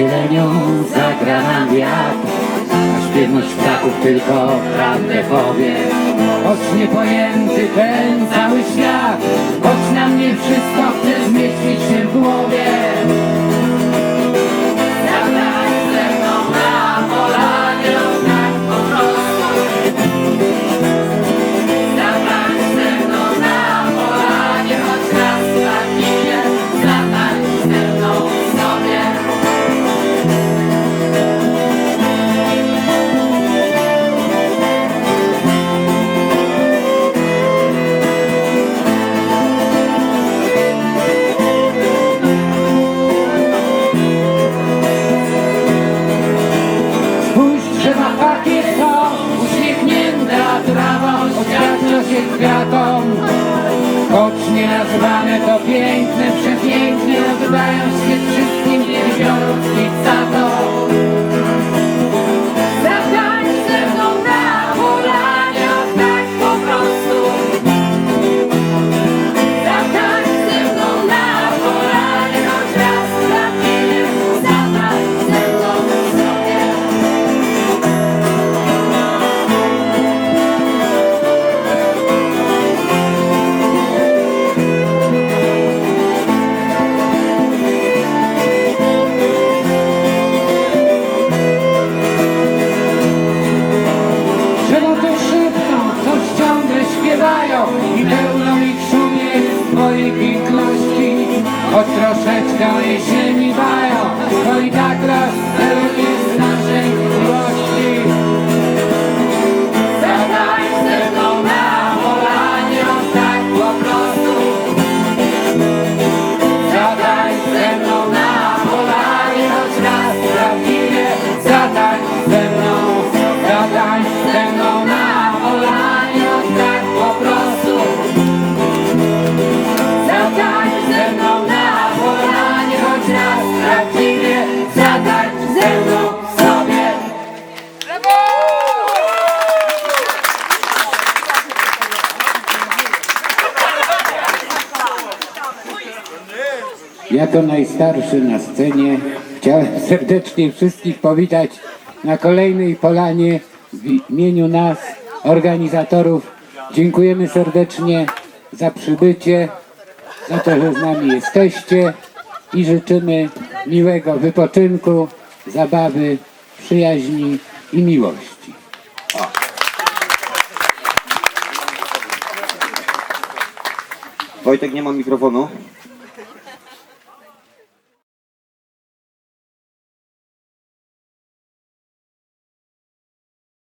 zielenią zagra nam wiatr A sztywność ptaków tylko prawdę powie. Choć niepojęty ten cały świat Choć nam nie wszystko chce Choć nie nazwane to piękne, Drzewa to szepczą, coś ciągle śpiewają I pełno ich szumie swojej piękności Choć troszeczkę jesieni mają To i tak raz prawdziwie Zadań ze mną sobie. Jako najstarszy na scenie. Chciałem serdecznie wszystkich powitać na kolejnej polanie w imieniu nas, organizatorów. Dziękujemy serdecznie za przybycie, za to, że z nami jesteście i życzymy miłego wypoczynku, zabawy, przyjaźni i miłości. Wojtek nie ma mikrofonu.